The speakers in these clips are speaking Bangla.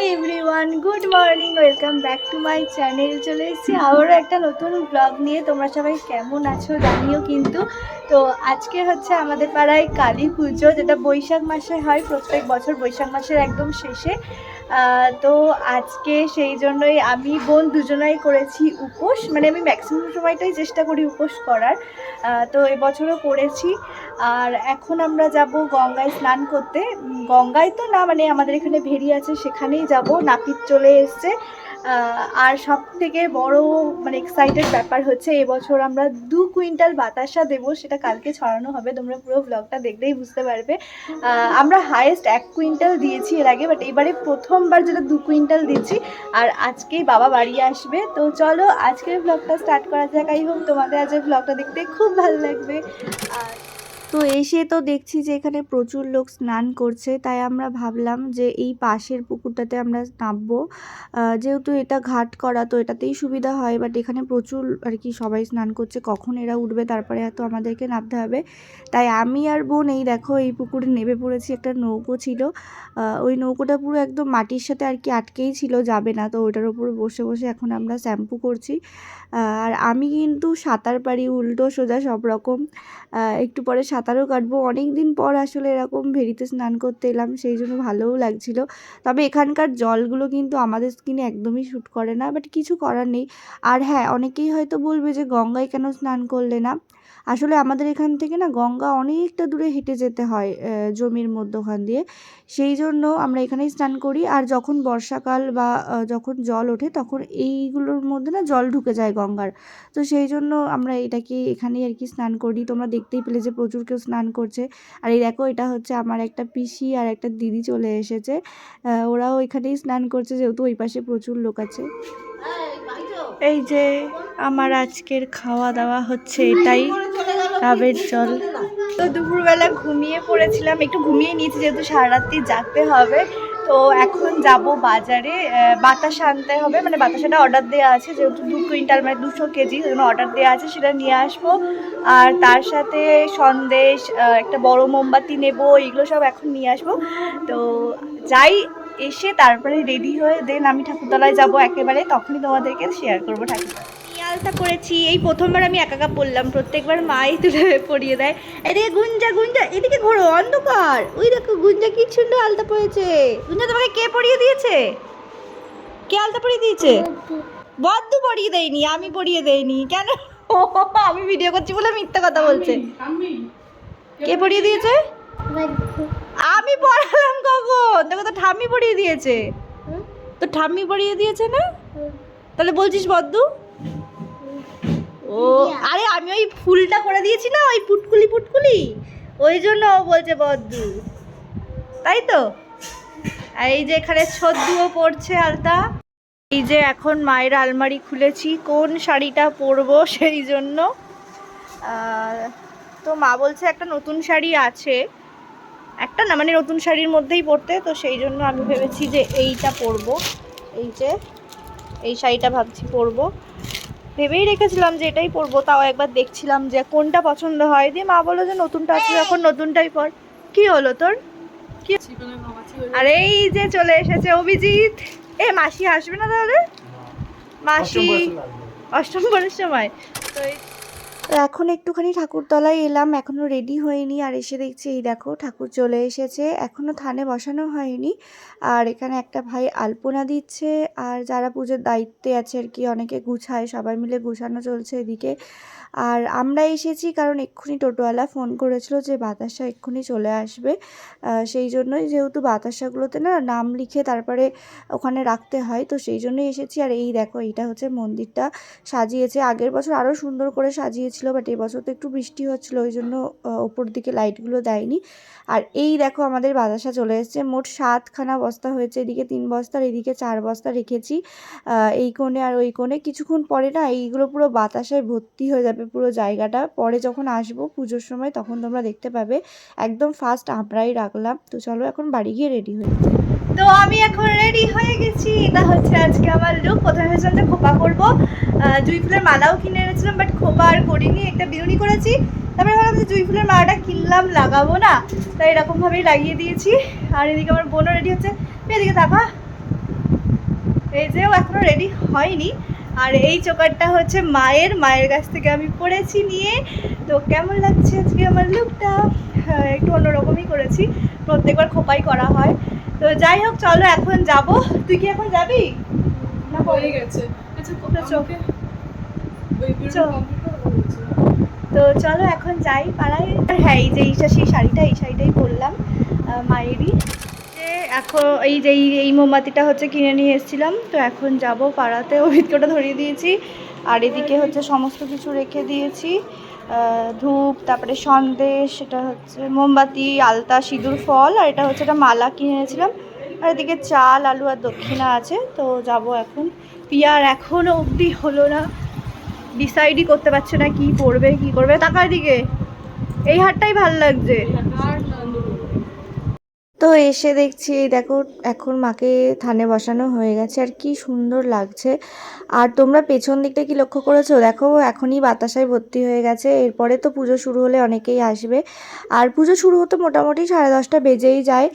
Hi everyone good morning welcome back to my channel চলে এসেছি আবারও একটা নতুন ব্লগ নিয়ে। তোমরা সবাই কেমন আছো জানিও কিন্তু। তো আজকে হচ্ছে আমাদের পাড়ায় কালী পুজো, যেটা বৈশাখ মাসে হয়। প্রত্যেক বছর বৈশাখ মাসের একদম শেষে। তো আজকে সেই জন্যই আমি বোন দুজনাই করেছি উপোস মানে আমি ম্যাক্সিমাম সময়টাই চেষ্টা করি উপোস করার। তো এবছরও করেছি। আর এখন আমরা যাব গঙ্গায় স্নান করতে। গঙ্গায় তো না মানে আমাদের এখানে ভেরি আছে, সেখানেই যাব। নাপিত চলে এসছে। আর সব থেকে বড় মানে এক্সাইটেড ব্যাপার হচ্ছে এবছর আমরা দু কুইন্টাল বাতাসা দেবো, সেটা কালকে ছড়ানো হবে, তোমরা পুরো ব্লগটা দেখলেই বুঝতে পারবে। আমরা হায়েস্ট এক কুইন্টাল দিয়েছি এর আগে বাট এবারে প্রথমবার যেটা দু কুইন্টাল দিচ্ছি আর আজকেই বাবা বাড়ি আসবে। তো চলো, আজকের ব্লগটা স্টার্ট করা যাক। আই হোপ তোমাদের আজকের ব্লগটা দেখতে খুব ভালো লাগবে। আর তো এসে তো দেখছি যে এখানে প্রচুর লোক স্নান করছে, তাই আমরা ভাবলাম যে এই পাশের পুকুরটাতে আমরা নামবো। যেহেতু এটা ঘাট করা, তো এটাতেই সুবিধা হয় বাট এখানে প্রচুর আর কি সবাই স্নান করছে, কখন এরা উঠবে তারপরে এত আমাদেরকে নামতে হবে। তাই আমি আর বোন এই দেখো এই পুকুরে নেমে পড়েছি, একটা নৌকো ছিল। ওই নৌকোটা পুরো একদম মাটির সাথে আর কি আটকেই ছিল, যাবে না, তো ওটার উপরে বসে বসে এখন আমরা শ্যাম্পু করছি। আর আমি কিন্তু সাঁতার পারি, উল্টো, সোজা, সব রকম। একটু পরে সাঁতারও কাটবো। অনেক দিন পর আসলে এরকম ভেরিতে স্নান করতে এলাম, সেই জন্য ভালোও লাগছিল। তবে এখানকার জলগুলো কিন্তু আমাদের স্কিনে একদমই শ্যুট করে না বাট কিছু করার নেই। আর হ্যাঁ অনেকেই হয়তো বলবে যে গঙ্গায় কেন স্নান করলে না? আসলে আমাদের এখান থেকে না গঙ্গা অনেকটা দূরে হেঁটে যেতে হয় জমির মধ্যখান দিয়ে। সেই জন্য আমরা এখানেই স্নান করি। আর যখন বর্ষাকাল বা যখন জল ওঠে, তখন এইগুলোর মধ্যে না জল ঢুকে যায় গঙ্গার। তো সেই জন্য আমরা এটাকে এখানেই আর কি স্নান করি তোমরা দেখতেই পেলে যে প্রচুর কেউ স্নান করছে। আর এই দেখো, এটা হচ্ছে আমার একটা পিসি আর একটা দিদি চলে এসেছে। ওরাও এখানেই স্নান করছে, যেহেতু ওই পাশে প্রচুর লোক আছে। এই যে আমার আজকের খাওয়া দাওয়া হচ্ছে এটাই। ডাবের জল। তো দুপুরবেলা ঘুমিয়ে পড়েছিলাম, একটু ঘুমিয়ে নিয়েছি, যেহেতু সারা রাত্রি জাগতে হবে। তো এখন যাব বাজারে বাতাসা আনতে হবে মানে বাতাসাটা অর্ডার দেওয়া আছে, যেহেতু দু কুইন্টাল মানে দুশো কেজি জন্য অর্ডার দেওয়া আছে, সেটা নিয়ে আসব। আর তার সাথে সন্দেশ একটা বড় মোমবাতি নেব, এগুলো সব এখন নিয়ে আসব। তো যাই এসে তারপরে রেডি হয়ে দেন আমি ঠাকুরতলায় যাব একেবারে, তখনই তোমাদেরকে শেয়ার করব ঠাকুর আলতা করেছি, এই প্রথমবার আমি একা একা পরলাম প্রত্যেকবার মাই তুলে পরিয়ে দেয়। এদিকে গুঞ্জা গুঞ্জা, এদিকে ঘোরো, অন্ধকার। ওই দেখো, গুঞ্জা কি সুন্দর আলতা পরেছে। গুঞ্জা, তোমাকে কে পরিয়ে দিয়েছে? কে আলতা পরিয়ে দিয়েছে? বদ্দু পরিয়ে দেয়নি, আমি পরিয়ে দেয়নি। কেন? আমি ভিডিও করছি বলে মিথ্যা কথা বলছে। কে পরিয়ে দিয়েছে? আমি পড়ালাম কখন? দেখো তো, ঠাম্মি পরিয়ে দিয়েছে। তো ঠাম্মি পরিয়ে দিয়েছে না? তাহলে বলছিস বদ্দু? ও, আরে আমি ওই ফুলটা করে দিয়েছি না, ওই পুটকুলি পুটকুলি? ওই জন্য ও বলছে বদ্দু। তাই তো? এই যে এখানে ছদ্দুও পড়ছে আলতা। এই যে এখন মায়ের আলমারি খুলেছি, কোন শাড়িটা পরবো সেই জন্য। তো মা বলছে একটা নতুন শাড়ি আছে। একটা না মানে নতুন শাড়ির মধ্যেই পরতে তো সেই জন্য আমি ভেবেছি যে এইটা পরবো। এই যে, এই শাড়িটা ভাবছি পরবো। ভেবেই রেখেছিলাম যে এটাই পরবো তাও একবার দেখছিলাম যে কোনটা পছন্দ হয়। দিয়ে মা বলল যে নতুনটা আছে এখন নতুনটাই পর। কি হলো তোর? কি আর এই যে চলে এসেছে অভিজিৎ। এ মাসি আসবে না তাহলে? মাসি অষ্টম বরের সময়। তো এই- এখন একটুখানি ঠাকুরতলায় এলাম এখনও রেডি হয়নি। আর এসে দেখছি, এই দেখো, ঠাকুর চলে এসেছে। এখনও থানে বসানো হয়নি। আর এখানে একটা ভাই আলপনা দিচ্ছে। আর যারা পুজোর দায়িত্বে আছে আর কি, অনেকে গুছায়, সবাই মিলে গুছানো চলছে এদিকে। আর আমরা এসেছি কারণ এক্ষুনি টোটোওয়ালা ফোন করেছিল যে বাতাসা এক্ষুনি চলে আসবে। সেই জন্যই যেহেতু বাতাসাগুলোতে না নাম লিখে তারপরে ওখানে রাখতে হয়, তো সেই জন্যই এসেছি। আর এই দেখো, এইটা হচ্ছে মন্দিরটা। সাজিয়েছে, আগের বছর আরও সুন্দর করে সাজিয়েছিল, বাট এবছর তো একটু বৃষ্টি হচ্ছিল, ওই জন্য ওপর দিকে লাইটগুলো দেয়নি। আর এই দেখো আমাদের বাতাসা চলে এসেছে। মোট সাতখানা বস্তা হয়েছে, এদিকে তিন বস্তার এদিকে চার বস্তা রেখেছি। এই কোণে আর ওই কোণে। কিছুক্ষণ পরে না এইগুলো পুরো বাতাসায় ভর্তি হয়ে যাবে। পুরো জায়গাটা। পরে যখন আসব পুজোর সময় তখন তোমরা দেখতে পাবে। একদম ফার্স্ট আমরাই রাখলাম। তো চলো এখন বাড়ি গিয়ে রেডি হই। তো আমি এখন রেডি হয়ে গেছি। এটা হচ্ছে আজকে আমার লুক প্রথমে ভেবেছিলাম খোপা করব। জুই ফুলের মালাও কিনে এনেছিলাম বাট খোপা আর করিনি। একটা বিরুনি করেছি। তারপরে ভাবলাম যে জুই ফুলের মালাটা কিনলাম, লাগাবো না। তাই এরকমভাবেই লাগিয়ে দিয়েছি। আর এদিকে আমার বোনও রেডি হচ্ছে। এদিকে থাকা এই যে ও এখনও রেডি হয়নি। আর এই চোকারটা হচ্ছে মায়ের মায়ের কাছ থেকে আমি পড়েছি নিয়ে। তো কেমন লাগছে আজকে আমার লুকটা একটু অন্যরকমই করেছি। প্রত্যেকবার খোপাই করা হয়। তো যাই হোক চলো এখন যাব। তুই কি এখন যাবি? না হয়ে গেছে। আচ্ছা। তো চলো এখন যাই পাড়ায়। হ্যাঁ এই যে এইটা সেই শাড়িটা এই শাড়িটাই পরলাম মায়েরই। এখন এই যে এই- মোমবাতিটা হচ্ছে কিনে নিয়ে এসেছিলাম, তো এখন যাব পাড়াতে। অভিজ্ঞতা ধরিয়ে দিয়েছি। আর এদিকে হচ্ছে সমস্ত কিছু রেখে দিয়েছি। ধূপ, তারপরে সন্দেশ, এটা হচ্ছে মোমবাতি, আলতা, সিঁদুর, ফল, আর এটা হচ্ছে একটা মালা কিনে এনেছিলাম। আর এদিকে চাল, আলু আর দক্ষিণা আছে, তো যাব এখন। পিয়ার এখনও অবধি হলো না। ডিসাইডই করতে পারছে না কি পরবে, কি করবে। তাকার দিকে এই হারটাই ভালো লাগছে। তো এসে দেখছি, দেখো এখন মাকে থানে বসানো হয়ে গেছে, আর কি সুন্দর লাগছে। আর তোমরা পেছন দিকটা কি লক্ষ্য করেছ? দেখো এখনই বাতাসায় ভর্তি হয়ে গেছে, এরপরে তো পুজো শুরু হলে অনেকেই আসবে। আর পুজো শুরু হতে মোটামুটি সাড়ে দশটা বেজেই যায়।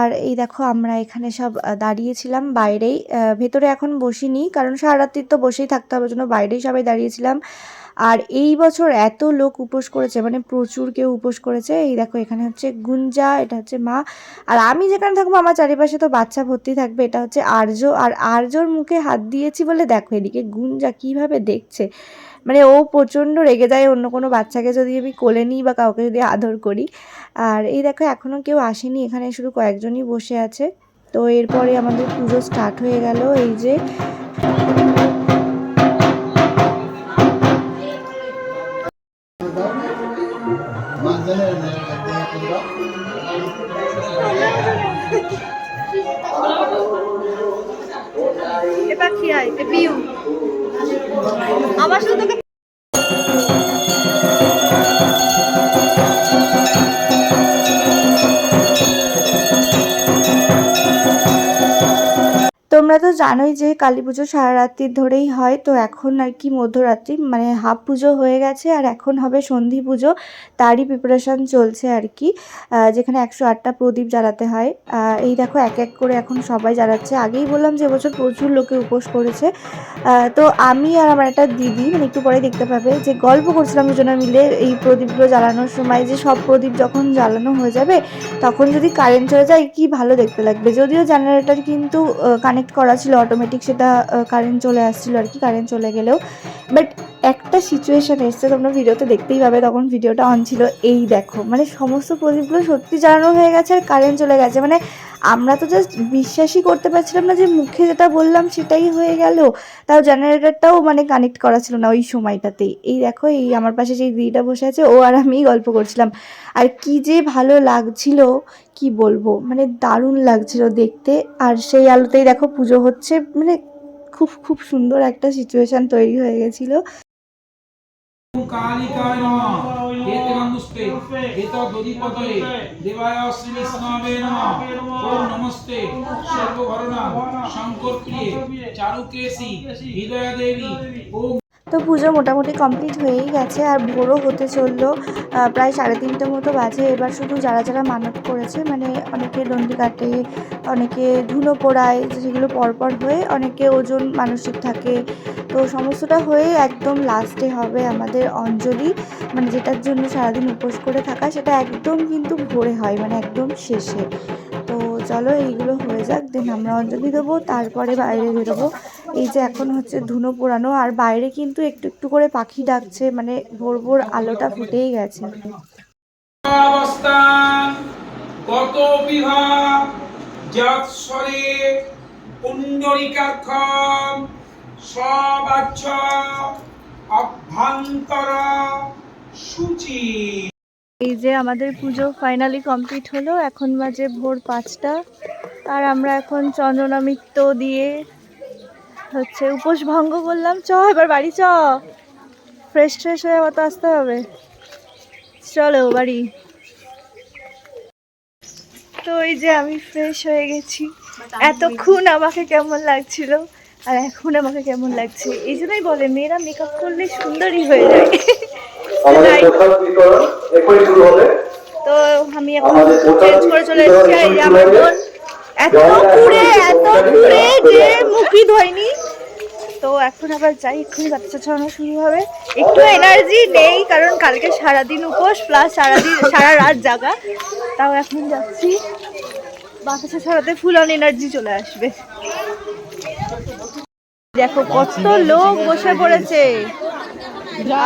আর এই দেখো আমরা এখানে সব দাঁড়িয়েছিলাম বাইরেই। ভেতরে এখন বসিনি, কারণ সারা রাত্রির তো বসেই থাকতে হবে জন্য বাইরেই সবাই দাঁড়িয়েছিলাম। আর এই বছর এত লোক উপোস করেছে মানে প্রচুর কেউ উপোস করেছে। এই দেখো, এখানে হচ্ছে গুঞ্জা, এটা হচ্ছে মা। আর আমি যেখানে থাকব, আমার চারিপাশে তো বাচ্চা ভর্তি থাকবে। এটা হচ্ছে আর্য। আর আর্যর মুখে হাত দিয়েছি বলে দেখো, এদিকে গুঞ্জা কীভাবে দেখছে। মানে ও প্রচণ্ড রেগে যায়, অন্য কোনো বাচ্চাকে যদি আমি কোলে নিই বা কাউকে যদি আদর করি। আর এই দেখো এখনও কেউ আসেনি, এখানে শুধু কয়েকজনই বসে আছে। তো এরপরে আমাদের পুজো স্টার্ট হয়ে গেল। এই যে আমার শুধু তোকে তো জানোই যে কালী পুজো সারা রাত্রির ধরেই হয়, তো এখন আর কি মধ্যরাত্রি মানে হাফ পুজো হয়ে গেছে আর এখন হবে সন্ধি পুজো, তারই প্রিপারেশন চলছে আর কি। যেখানে একশো আটটা প্রদীপ জ্বালাতে হয়। এই দেখো এক এক করে এখন সবাই জ্বালাচ্ছে। আগেই বললাম যে এবছর প্রচুর লোকে উপোস করেছে। তো আমি আর আমার একটা দিদি মানে একটু পরে দেখতে পাবে, যে গল্প করছিলাম দুজনে মিলে এই প্রদীপগুলো জ্বালানোর সময়, যে সব প্রদীপ যখন জ্বালানো হয়ে যাবে, তখন যদি কারেন্ট চলে যায়, কি ভালো দেখতে লাগবে। যদিও জেনারেটার কিন্তু কানেক্ট করা ছিল অটোমেটিক সেটা কারেন্ট চলে আসছিল আর কি কারেন্ট চলে গেলেও। বাট একটা সিচুয়েশন এসছে, তোমরা ভিডিওতে দেখতেই পাবে, তখন ভিডিওটা অন ছিল এই দেখো। মানে সমস্ত প্রদীপগুলো সত্যি জ্বালানো হয়ে গেছে আর কারেন্ট চলে গেছে। মানে আমরা তো জাস্ট বিশ্বাসই করতে পারছিলাম না যে মুখে যেটা বললাম সেটাই হয়ে গেল। তাও জেনারেটরটাও মানে কানেক্ট করা ছিল না ওই সময়টাতেই এই দেখো, এই আমার পাশে যে দিদিটা বসে আছে, ও আর আমি গল্প করছিলাম। আর কি যে ভালো লাগছিল, কি বলব? মানে দারুণ লাগছিল দেখতে। আর সেই আলোতেই দেখো পুজো হচ্ছে। মানে খুব খুব সুন্দর একটা সিচুয়েশন তৈরি হয়ে গেছিল। নমস্তে সর্বভরণা শঙ্কর প্রিয়ে চারুকেশী হৃদয়া দেবী ওম তো পুজো মোটামুটি কমপ্লিট হয়েই গেছে আর ভোরও হতে চলল প্রায় সাড়ে তিনটে মতো বাজে। এবার শুধু যারা যারা মানত করেছে মানে অনেকে দণ্ডি কাটে, অনেকে ধুলো পোড়ায় সেগুলো পরপর হয়ে অনেকে ওজন মানসিক থাকে। তো সমস্তটা হয়ে একদম লাস্টে হবে আমাদের অঞ্জলি। মানে যেটার জন্য সারাদিন উপোস করে থাকা, সেটা একদম কিন্তু ভোরে হয় মানে একদম শেষে। চলো এইগুলো হয়ে যাক দেন আমরা অঞ্জলি দেবো, তারপরে বাইরে বেরোবো। এই যে এখন হচ্ছে ধুনো পোড়ানো, আর বাইরে কিন্তু একটু একটু করে পাখি ডাকছে মানে ভোর ভোর আলোটা ফুটেই গেছে। অভ্যন্তর সূচি। এই যে আমাদের পুজো ফাইনালি কমপ্লিট হলো, এখন বাজে ভোর পাঁচটা। আর আমরা এখন চন্দ্রনামিত্য দিয়ে হচ্ছে উপোস ভঙ্গ করলাম। চ, এবার বাড়ি চ। ফ্রেশ ফ্রেশ হয়ে আবার তো আসতে হবে। চলো, বাড়ি। তো এই যে আমি ফ্রেশ হয়ে গেছি। এতক্ষণ আমাকে কেমন লাগছিল? আর এখন আমাকে কেমন লাগছে? এই জন্যই বলে, মেয়েরা মেকআপ করলে সুন্দরই হয়ে যায়। আমাদের তাই। বিতরণ এখনই শুরু হবে। তো আমি এখন চেঞ্জ করে চলে এসেছি। এই আমার বোন এত দূরে এত দূরে যে মুখই ধোয়নি তো এখন আবার যাই এক্ষুনি বাচ্চা ছড়ানো শুরু হবে। একটু এনার্জি নেই কারণ কালকে সারাদিন উপোস প্লাস সারাদিন সারা রাত জাগা। তাও এখন যাচ্ছি। বাতাসা ছড়াতে ফুল অন এনার্জি চলে আসবে। দেখো কত লোক বসে পড়েছে।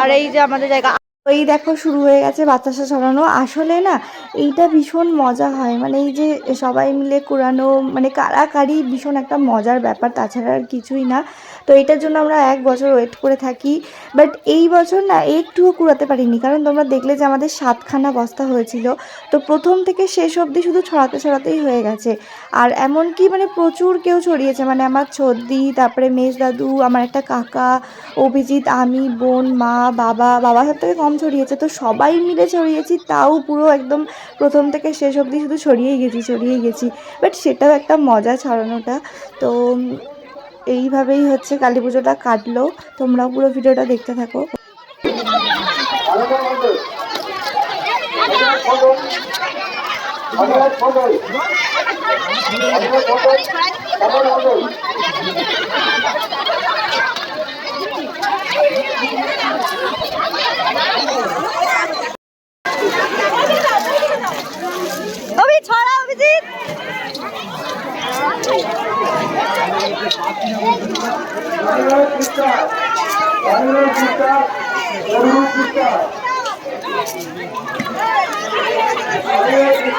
আর এই যে আমাদের জায়গা এই দেখো, শুরু হয়ে গেছে বাতাসা ছড়ানো। আসলে না, এইটা ভীষণ মজা হয়। মানে এই যে সবাই মিলে কুড়ানো মানে কারাকারি ভীষণ একটা মজার ব্যাপার, তাছাড়া আর কিছুই না। তো এটার জন্য আমরা এক বছর ওয়েট করে থাকি। বাট এই বছর না, একটুও কুড়াতে পারিনি। কারণ তোমরা দেখলে যে আমাদের সাতখানা বস্তা হয়েছিল। তো প্রথম থেকে শেষ অবধি শুধু ছড়াতে ছড়াতেই হয়ে গেছে। আর এমনকি মানে প্রচুর কেউ ছড়িয়েছে। মানে আমার ছর্দি তারপরে মেজ দাদু আমার একটা কাকা, অভিজিৎ, আমি, বোন, মা, বাবা বাবা সব থেকে কম ছড়িয়েছে, তো সবাই মিলে ছড়িয়েছি, তাও পুরো একদম প্রথম থেকে শেষ অবধি শুধু ছড়িয়েই গেছি ছড়িয়েই গেছি। বাট সেটাও একটা মজা ছড়ানোটা। তো এইভাবেই হচ্ছে কালী পুজোটা কাটলো। তোমরাও পুরো ভিডিওটা দেখতে থাকো।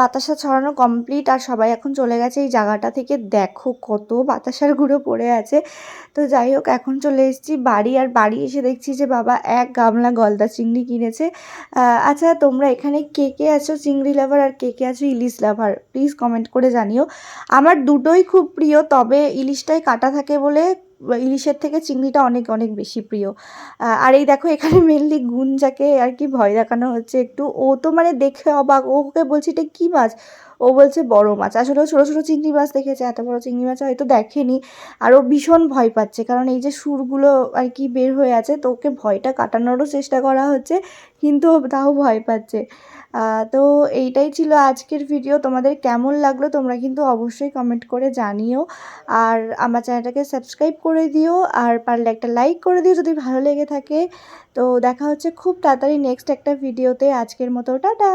বাতাসা ছড়ানো কমপ্লিট আর সবাই এখন চলে গেছে। এই জায়গাটা থেকে দেখো কত বাতাসার গুঁড়ো পড়ে আছে। তো যাই হোক, এখন চলে এসেছি বাড়ি আর বাড়ি এসে দেখছি যে বাবা এক গামলা গলদা চিংড়ি কিনেছে। আচ্ছা তোমরা এখানে কে কে আছো চিংড়ি লাভার আর কে কে আছো ইলিশ লাভার প্লিজ কমেন্ট করে জানিও। আমার দুটোই খুব প্রিয়, তবে ইলিশটাই কাটা থাকে বলে ইলিশের থেকে চিংড়িটা অনেক অনেক বেশি প্রিয়। আর এই দেখো এখানে মেনলি গুঞ্জাকে আর কি ভয় দেখানো হচ্ছে একটু। ও তো মানে দেখে অবাক, ওকে বলছি এটা কী মাছ? ও বলছে বড় মাছ। আসলে ছোটো ছোটো চিংড়ি মাছ দেখেছে, এত বড় চিংড়ি মাছ হয়তো দেখেনি। আর ও ভীষণ ভয় পাচ্ছে, কারণ এই যে সুরগুলো আর কি বের হয়ে আছে, তো ওকে ভয়টা কাটানোরও চেষ্টা করা হচ্ছে, কিন্তু তাও ভয় পাচ্ছে। তো এইটাই ছিল আজকের ভিডিও তোমাদের কেমন লাগল তোমরা কিন্তু অবশ্যই কমেন্ট করে জানিও। আর আমার চ্যানেলটাকে সাবস্ক্রাইব করে দিও, আর পারলে একটা লাইক করে দিও যদি ভালো লেগে থাকে। তো দেখা হচ্ছে খুব তাড়াতাড়ি নেক্সট একটা ভিডিওতে আজকের মতো, টাটা!